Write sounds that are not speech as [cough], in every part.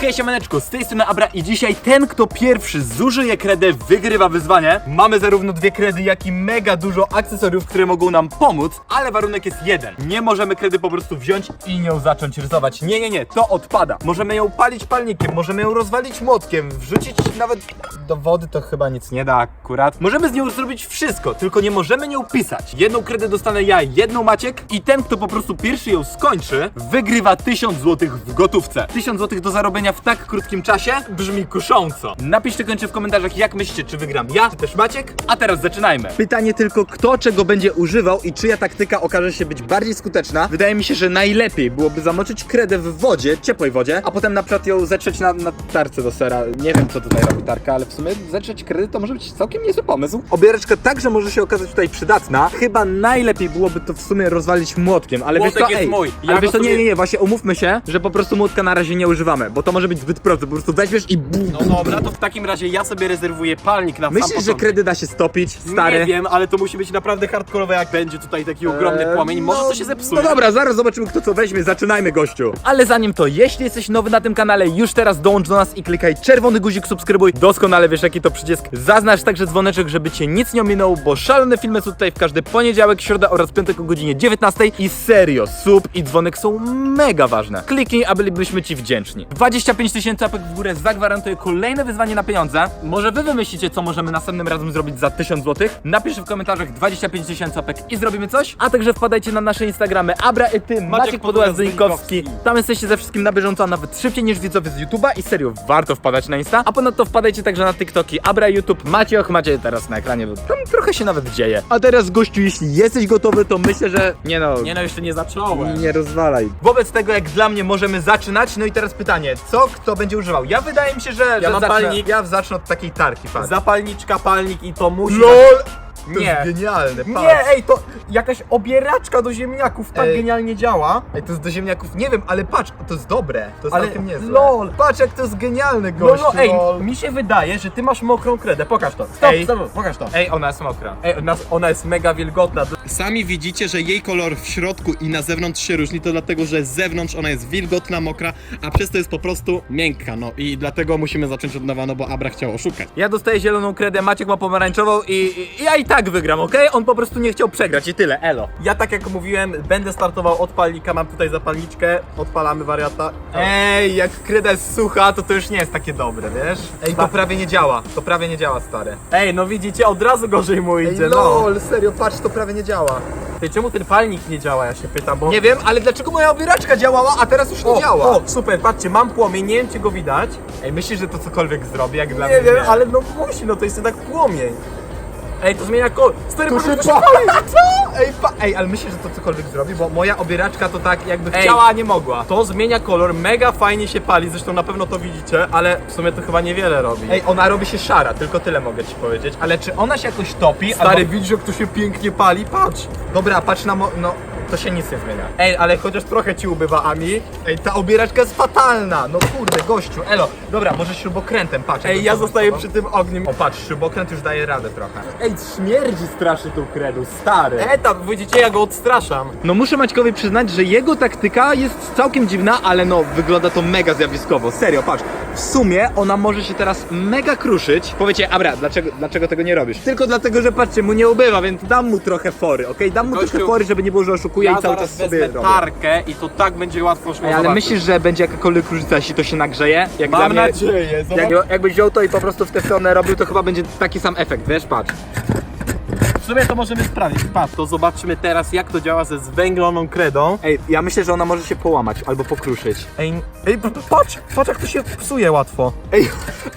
Hej siemaneczko, z tej strony Abra i dzisiaj ten, kto pierwszy zużyje kredę, wygrywa wyzwanie. Mamy zarówno dwie kredy, jak i mega dużo akcesoriów, które mogą nam pomóc, ale warunek jest jeden. Nie możemy kredy po prostu wziąć i nią zacząć rysować. Nie, nie, nie, to odpada. Możemy ją palić palnikiem, możemy ją rozwalić młotkiem, wrzucić nawet do wody, to chyba nic nie da akurat. Możemy z nią zrobić wszystko, tylko nie możemy nią pisać. Jedną kredę dostanę ja, jedną Maciek i ten, kto po prostu pierwszy ją skończy, wygrywa 1000 zł w gotówce. 1000 zł do zarobienia w tak krótkim czasie brzmi kusząco. Napiszcie koniecznie w komentarzach, jak myślicie, czy wygram ja, czy też Maciek. A teraz zaczynajmy. Pytanie tylko, kto czego będzie używał i czyja taktyka okaże się być bardziej skuteczna. Wydaje mi się, że najlepiej byłoby zamoczyć kredę w wodzie, ciepłej wodzie, a potem na przykład ją zetrzeć na, na tarce do sera. Nie wiem, co tutaj robi tarka, ale w sumie zetrzeć kredę to może być całkiem niezły pomysł. Obiereczka także może się okazać tutaj przydatna. Chyba najlepiej byłoby to w sumie rozwalić młotkiem, ale Młotek wiesz co, jest ej, mój. Ja ale wiesz co, nie, nie, nie, właśnie umówmy się, że po prostu młotka na razie nie używamy, bo to może być zbyt proste, po prostu weźmiesz i bum. No dobra, to w takim razie ja sobie rezerwuję palnik na sam Myślisz, że początek. kredy da się stopić, stary? Nie wiem, ale to musi być naprawdę hardkorowe, jak będzie tutaj taki ogromny Eee, płomień. Może no, to się zepsuje. No dobra, zaraz zobaczymy kto co weźmie, zaczynajmy gościu. Ale zanim to, jeśli jesteś nowy na tym kanale, już teraz dołącz do nas i klikaj czerwony guzik subskrybuj. Doskonale wiesz jaki to przycisk. Zaznacz także dzwoneczek, żeby cię nic nie ominął, bo szalone filmy są tutaj w każdy poniedziałek, środa oraz piątek o godzinie 19 i serio, sub i dzwonek są mega ważne. Kliknij, a bylibyśmy ci wdzięczni. 25 tysięcy apek w górę zagwarantuje kolejne wyzwanie na pieniądze. Może wy wymyślicie, co możemy następnym razem zrobić za 1000 zł? Napisz w komentarzach 25 tysięcy apek i zrobimy coś. A także wpadajcie na nasze Instagramy Abra i ty, Maciek Znikowski. Tam jesteście ze wszystkim na bieżąco, a nawet szybciej niż widzowie z YouTube'a i serio, warto wpadać na Insta. A ponadto wpadajcie także na TikToki Abra YouTube. Macioch macie teraz na ekranie, bo tam trochę się nawet dzieje. A teraz gościu, jeśli jesteś gotowy, to myślę, że... Nie no... Nie no, jeszcze nie zacząłem. Nie rozwalaj. Wobec tego, jak dla mnie, możemy zaczynać. No i teraz pytanie, co kto będzie używał? Ja wydaje mi się, że. Ja że mam zacznę, palnik. Ja zacznę od takiej tarki, patrz. Zapalniczka, palnik i to musi... LOL! To Nie. jest genialne, patrz. Nie, ej, to jakaś obieraczka do ziemniaków tak Ej. genialnie działa. Ej, to jest do ziemniaków, nie wiem, ale patrz, to jest dobre, to jest Ale całkiem niezłe. lol. Patrz jak to jest genialne, No, gościu, no, ej, lol. mi się wydaje, że ty masz mokrą kredę. Pokaż to. Stop, Ej. stop, pokaż to. Ej, ona jest mokra. Ej, ona, ona jest mega wilgotna. Sami widzicie, że jej kolor w środku i na zewnątrz się różni, to dlatego, że z zewnątrz ona jest wilgotna, mokra, a przez to jest po prostu miękka, no i dlatego musimy zacząć od nowa, no bo Abra chciał oszukać. Ja dostaję zieloną kredę, Maciek ma pomarańczową i, i ja i tak wygram, okej? On po prostu nie chciał przegrać i tyle, elo. Ja tak jak mówiłem, będę startował od palnika, mam tutaj zapalniczkę, odpalamy wariata. Ej, jak kreda jest sucha, to to już nie jest takie dobre, wiesz? Ej, to prawie nie działa, to prawie nie działa, stary. Ej, no widzicie, od razu gorzej mu Ej, idzie, no. lol, serio, patrz, to prawie nie działa. Ty, czemu ten palnik nie działa, ja się pytam, bo... Nie wiem, ale dlaczego moja obieraczka działała, a teraz już nie o, działa? o, super, patrzcie, mam płomień, nie wiem czy go widać. Ej, myślisz, że to cokolwiek zrobi, jak dla Nie mnie? wiem, ale no musi, no to jest jednak płomień. Ej, to zmienia kolor. Stary, To się pali, [laughs] co? Ej, pa... Ej, ale myślisz, że to cokolwiek zrobi, bo moja obieraczka to tak jakby Ej. chciała, a nie mogła. To zmienia kolor, mega fajnie się pali, zresztą na pewno to widzicie, ale w sumie to chyba niewiele robi. Ej, ona robi się szara, tylko tyle mogę ci powiedzieć. Ale czy ona się jakoś topi? Stary, albo... widzisz jak to się pięknie pali? Patrz! Dobra, patrz na mo... no... To się nic nie zmienia. Ej, ale chociaż trochę ci ubywa, Ami. Ej, ta obieraczka jest fatalna! No kurde, gościu, elo. Dobra, może śrubokrętem, patrz. Ej, ja zostaję przy tym ogniem. O, patrz, śrubokręt już daje radę trochę. Ej, śmierdzi strasznie tą kredą, stary. Ej, tam, widzicie, ja go odstraszam. No muszę Maćkowi przyznać, że jego taktyka jest całkiem dziwna, ale no wygląda to mega zjawiskowo. Serio, patrz. W sumie ona może się teraz mega kruszyć. Powiecie, Abra, dlaczego, dlaczego tego nie robisz? Tylko dlatego, że patrzcie, mu nie ubywa, więc dam mu trochę fory, okej? Dam mu Gościu, trochę fory, żeby nie było, że oszukuje Ja i cały czas sobie robię. tarkę i to tak będzie łatwo szło Ej, ale zobaczyć. myślisz, że będzie jakakolwiek różnica, jeśli to się nagrzeje? Jak Mam dla mnie, nadzieję. Jak, jakbyś wziął to i po prostu w tę stronę robił, to chyba będzie taki sam efekt, wiesz, patrz. Sumie to możemy sprawdzić. Patrz, to zobaczymy teraz jak to działa ze zwęgloną kredą. Ej, ja myślę, że ona może się połamać albo pokruszyć. Ej, ej, p- p- patrz, patrz jak to się psuje łatwo. Ej,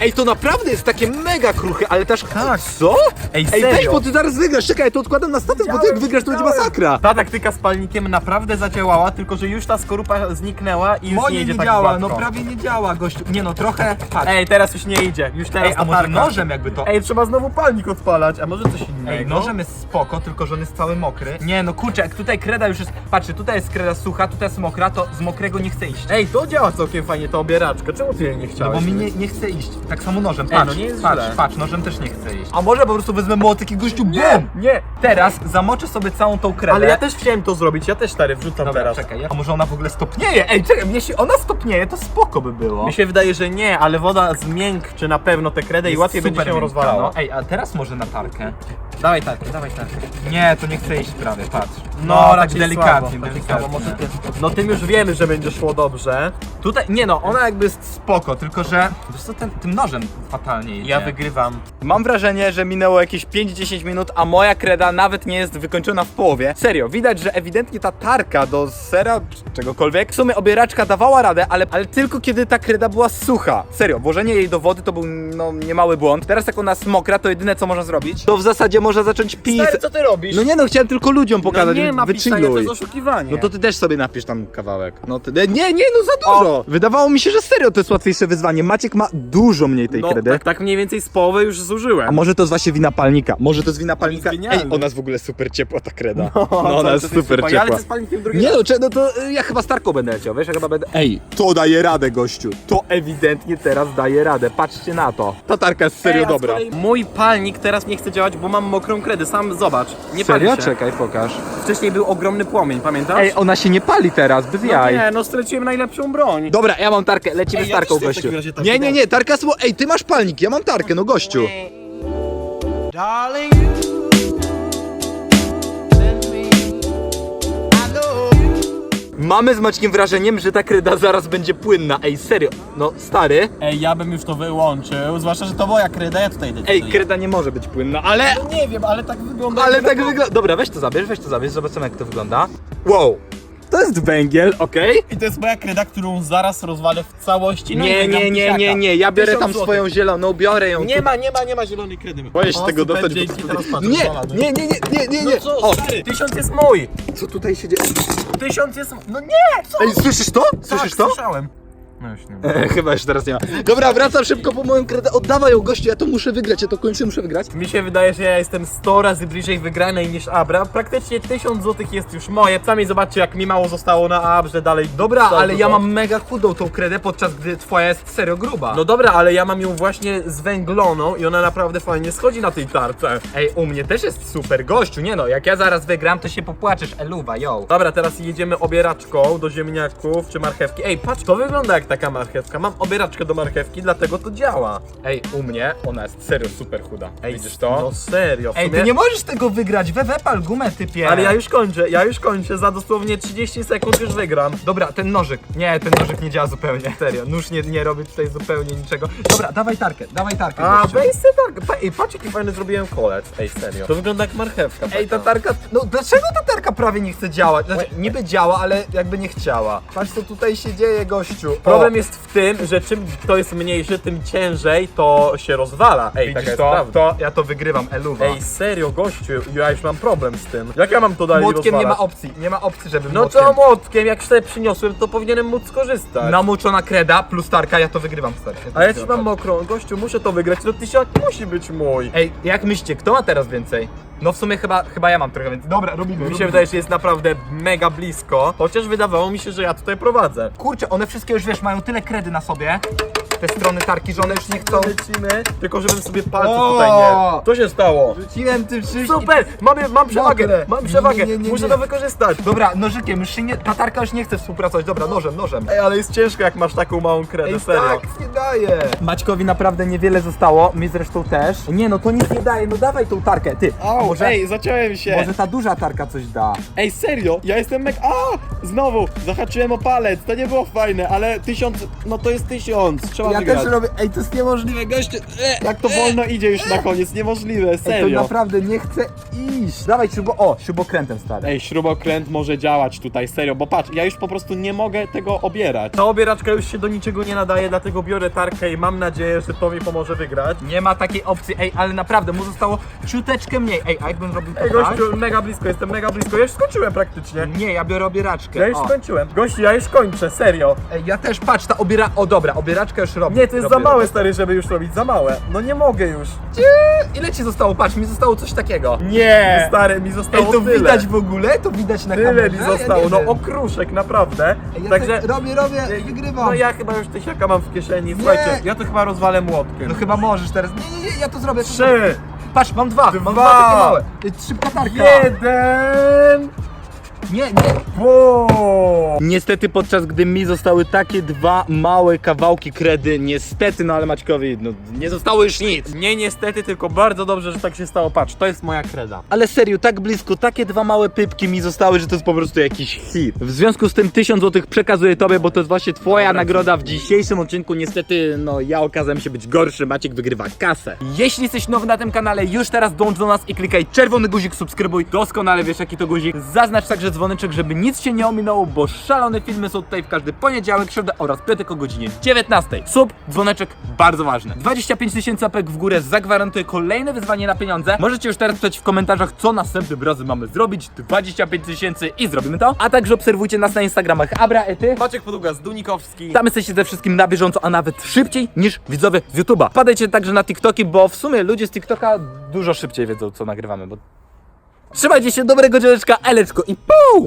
ej, to naprawdę jest takie mega kruche, ale też... Tak. Co? Ej, Ej, weź, bo ty zaraz wygrasz, czekaj, ja to odkładam na statyw, bo ty jak wygrasz, to będzie masakra. Ta taktyka z palnikiem naprawdę zadziałała, tylko że już ta skorupa zniknęła i już nie Moje idzie nie tak działa, gładko. no prawie nie działa, gościu. Nie no, trochę... Patrz. Ej, teraz już nie idzie, już teraz Ej, a może nożem jakby to... Ej, trzeba znowu palnik odpalać, a może coś innego? Ej, nożem jest spoko, tylko że on jest cały mokry. Nie no kurczę, jak tutaj kreda już jest, patrzcie, tutaj jest kreda sucha, tutaj jest mokra, to z mokrego nie chce iść. Ej, to działa całkiem fajnie, ta obieraczka. Czemu ty jej nie No chciałeś? bo mi nie, nie chce iść. Tak samo nożem. Ej, Patrz, no nie jest patrz, źle. patrz, nożem też nie chce iść. A może po prostu wezmę młotek i gościu BUM! nie. Teraz zamoczę sobie całą tą kredę. Ale ja też chciałem to zrobić, ja też stary wrzucam Dobra, teraz. czekaj, a może ona w ogóle stopnieje? Ej, czekaj, jeśli ona stopnieje, to spoko by było. Mi się wydaje, że nie, ale woda zmiękczy na pewno tę kredę i Jest łatwiej będzie super się ją miękka, rozwalało. No. Ej, a teraz może na tarkę. Dawaj tarkę, dawaj tarkę. Nie, to nie chce iść prawie, patrz. No, tak raczej delikatnie, słabo, delikatnie. słabo, może ty- No tym już wiemy, że będzie szło dobrze. Tutaj, nie no, ona jakby jest spoko, tylko że wiesz co, ten, tym nożem fatalnie idzie. Ja wygrywam. Mam wrażenie, że minęło jakieś 5-10 minut, a moja kreda nawet nie jest wykończona w połowie. Serio, widać, że ewidentnie ta tarka do sera czy czegokolwiek, w sumie obieraczka dawała radę, ale, ale tylko kiedy ta kreda była sucha. Serio, włożenie jej do wody to był no niemały błąd. Teraz jak ona jest mokra, to jedyne co można zrobić, to w zasadzie można zacząć pisać. Stary, co ty robisz? No nie no, chciałem tylko ludziom no pokazać, nie ma pisania, to wychilluj. jest oszukiwanie. No to ty też sobie napisz tam kawałek. No ty, nie, nie, no za dużo. Wydawało mi się, że serio to jest łatwiejsze wyzwanie. Maciek ma dużo mniej tej no, kredy. tak, tak mniej więcej z połowy już zużyłem. A może to jest właśnie wina palnika? Może to jest wina palnika? jest genialny. Ej, ona jest w ogóle super ciepła ta kreda. No, No, ona to jest super Ale ciepła. to jest palnikiem drugi Nie raz. no, cze- no to y, ja chyba Starką będę leciał, wiesz, ja chyba będę... Ej, to daje radę, gościu. To ewidentnie teraz daje radę, patrzcie na to. Ta tarka jest serio Ej, a z dobra. kolei Mój palnik teraz nie chce działać, bo mam mokrą kredę, sam zobacz. Nie Serio? pali się. Czekaj, pokaż. Wcześniej był ogromny płomień, pamiętasz? Ej, ona się nie pali teraz, bez no jaj. nie, no straciłem najlepszą broń. Dobra, ja mam tarkę, lecimy Ej, z tarką, gościu. Nie, nie, nie, tarka sło... Ej, ty masz palnik, ja mam tarkę, no gościu. Darling, you Mamy z Maćkiem wrażeniem, że ta kreda zaraz będzie płynna. Ej, serio, no stary. Ej, ja bym już to wyłączył, zwłaszcza, że to moja kreda, ja tutaj decyduję. Ej, kreda nie może być płynna, ale... No nie wiem, ale tak wygląda. Ale tak wygląda. Dobra, weź to zabierz, weź to zabierz, zobaczymy jak to wygląda. Wow. To jest węgiel, okej? I to jest moja kreda, którą zaraz rozwalę w całości. No i Nie, nie, nie, nie, nie, ja biorę tam złotych. swoją zieloną, biorę ją. Nie ma, nie ma, nie ma zielonej kredy. Boję się O, tego super, dostać. dzięki, bo- teraz patrz, Nie, znalazłem. nie, nie, nie, nie, nie, No nie. co, O, stary, tysiąc jest mój! co tutaj się dzieje? Tysiąc jest... No nie, co? Ej, słyszysz to? Słyszysz tak, to? słyszałem. No nie E, chyba już teraz nie ma. Dobra, wracam szybko po moją kredę. Oddawaj ją gościu, ja to muszę wygrać, ja to kończę muszę wygrać. Mi się wydaje, że ja jestem 100 razy bliżej wygranej niż Abra. Praktycznie 1000 złotych jest już moje. Sami zobaczcie, jak mi mało zostało na Abrze dalej. Dobra, ale ja dużo. mam mega chudą tą kredę, podczas gdy twoja jest serio gruba. No dobra, ale ja mam ją właśnie zwęgloną i ona naprawdę fajnie schodzi na tej tarce. Ej, u mnie też jest super, gościu, nie no, jak ja zaraz wygram, to się popłaczesz, eluwa, yo. Dobra, teraz jedziemy obieraczką do ziemniaków czy marchewki. Ej, patrz, to wygląda jak taka marchewka. Mam obieraczkę do marchewki, dlatego to działa. Ej, u mnie ona jest serio super chuda. Ej, Widzisz to? No serio. w Ej, sumie- ty nie możesz tego wygrać, we wepal gumę, typie. Ale ja już kończę, ja już kończę. Za dosłownie 30 sekund już wygram. Dobra, ten nożyk. Nie, ten nożyk nie działa zupełnie. Serio, nóż nie, nie robi tutaj zupełnie niczego. Dobra, dawaj tarkę, dawaj tarkę. A, gościu. weź se tak. Pa, ej, patrz jaki fajny zrobiłem kolec. Ej, serio. To wygląda jak marchewka. Ej, ta tarka, no dlaczego ta tarka prawie nie chce działać? Znaczy, niby działa, ale jakby nie chciała. Patrz co tutaj się dzieje, gościu. Problem jest w tym, że czym to jest mniejszy, tym ciężej to się rozwala. Ej, taka Widzisz jest to? prawda. To ja to wygrywam, eluwa. Ej, serio, gościu, ja już mam problem z tym. Jak ja mam to dalej Młotkiem nie ma rozwalać? opcji, nie ma opcji, żeby No młotkiem. co młotkiem, jak sobie przyniosłem, to powinienem móc skorzystać. Namuczona kreda plus tarka, ja to wygrywam, stary. A ja ci mam mokrą, gościu, muszę to wygrać, no tysiak musi być mój. Ej, jak myślicie, kto ma teraz więcej? No w sumie chyba, chyba ja mam trochę więcej. Dobra, robimy. Mi się wydaje, że jest naprawdę mega blisko, chociaż wydawało mi się, że ja tutaj prowadzę. Kurczę, one wszystkie już wiesz, mają tyle kredy na sobie, te strony tarki, że one już nie chcą. Lecimy, tylko żebym sobie palców O! tutaj nie... Co się stało? Rzuciłem tym wszystkim. Super, mam, mam przewagę, Mokre. mam przewagę, Nie, nie, nie, muszę nie. to wykorzystać. Dobra, nożykiem, już się nie, ta tarka już nie chce współpracować. Dobra, nożem, nożem. Ej, ale jest ciężko, jak masz taką małą kredę, Ej, serio. tak, nie daje. Maćkowi naprawdę niewiele zostało, mi zresztą też. Nie no, to nic nie daje, no dawaj tą tarkę, ty. Au, może, ej, zaciąłem się. może ta duża tarka coś da. Ej, serio, ja jestem meg... A! Znowu, zahaczyłem o palec, to nie było fajne, ale tysiąc, no to jest tysiąc, trzeba Ja wygrać. też robię, ej, to jest niemożliwe, gościu. E, Jak to wolno idzie już na koniec, niemożliwe, Ej, to serio. naprawdę nie chce iść. Dawaj śrubo, o, śrubokrętem stary. Ej, śrubokręt może działać tutaj, serio, bo patrz, ja już po prostu nie mogę tego obierać. Ta obieraczka już się do niczego nie nadaje, dlatego biorę tarkę i mam nadzieję, że to mi pomoże wygrać. Nie ma takiej opcji, ej, ale naprawdę, mu zostało ciuteczkę mniej. Ej, a jakbym robił to Ej, tak? gościu, mega blisko, jestem mega blisko, ja już skończyłem praktycznie. Nie, ja biorę obieraczkę. Ja już o. skończyłem. Gościu, ja już kończę, serio. Ej, ja też, patrz, ta obiera... O dobra, obieraczka już robię. Nie, to jest robię, za małe, robię. stary, żeby już robić, za małe. No nie mogę już. Ile ci zostało? Patrz, mi zostało coś takiego. Nie! Stary, mi zostało Ej, to tyle. widać w ogóle? To widać na Tyle kamerze? mi Ja zostało, nie no okruszek, naprawdę. Ja Także, tak robię, robię, wygrywam. no ja chyba już tysiaka mam w kieszeni. Słuchajcie, ja to chyba rozwalę młotkiem. No chyba możesz teraz. Nie, nie, nie, ja to zrobię. Trzy, Patrz, mam dwa. Mam Dwa. dwa takie małe. Szybka tarka. jeden, Nie, nie. po. Niestety podczas gdy mi zostały takie dwa małe kawałki kredy, niestety, no ale Maćkowi, no nie zostało już nic. Nie niestety, tylko bardzo dobrze, że tak się stało. Patrz, to jest moja kreda. Ale serio, tak blisko, takie dwa małe pypki mi zostały, że to jest po prostu jakiś hit. W związku z tym 1000 złotych przekazuję tobie, bo to jest właśnie twoja nagroda w dzisiejszym odcinku. Niestety, no ja okazałem się być gorszy, Maciek wygrywa kasę. Jeśli jesteś nowy na tym kanale, już teraz dołącz do nas i klikaj czerwony guzik subskrybuj. Doskonale wiesz jaki to guzik. Zaznacz także dzwoneczek, żeby nic się nie ominęło, bo szalone filmy są tutaj w każdy poniedziałek, środę oraz piątek o godzinie 19. Sub, dzwoneczek, bardzo ważne. 25 tysięcy apek w górę zagwarantuje kolejne wyzwanie na pieniądze. Możecie już teraz pisać w komentarzach, co następnym razem mamy zrobić. 25 tysięcy i zrobimy to. A także obserwujcie nas na Instagramach Abra, Ety. Maciek Podługa z Dunikowski. Tam jesteście ze wszystkim na bieżąco, a nawet szybciej niż widzowie z YouTube'a. Padajcie także na TikToki, bo w sumie ludzie z TikToka dużo szybciej wiedzą, co nagrywamy, bo... Trzymajcie się, dobrego dzieleczka, eleczko i pół!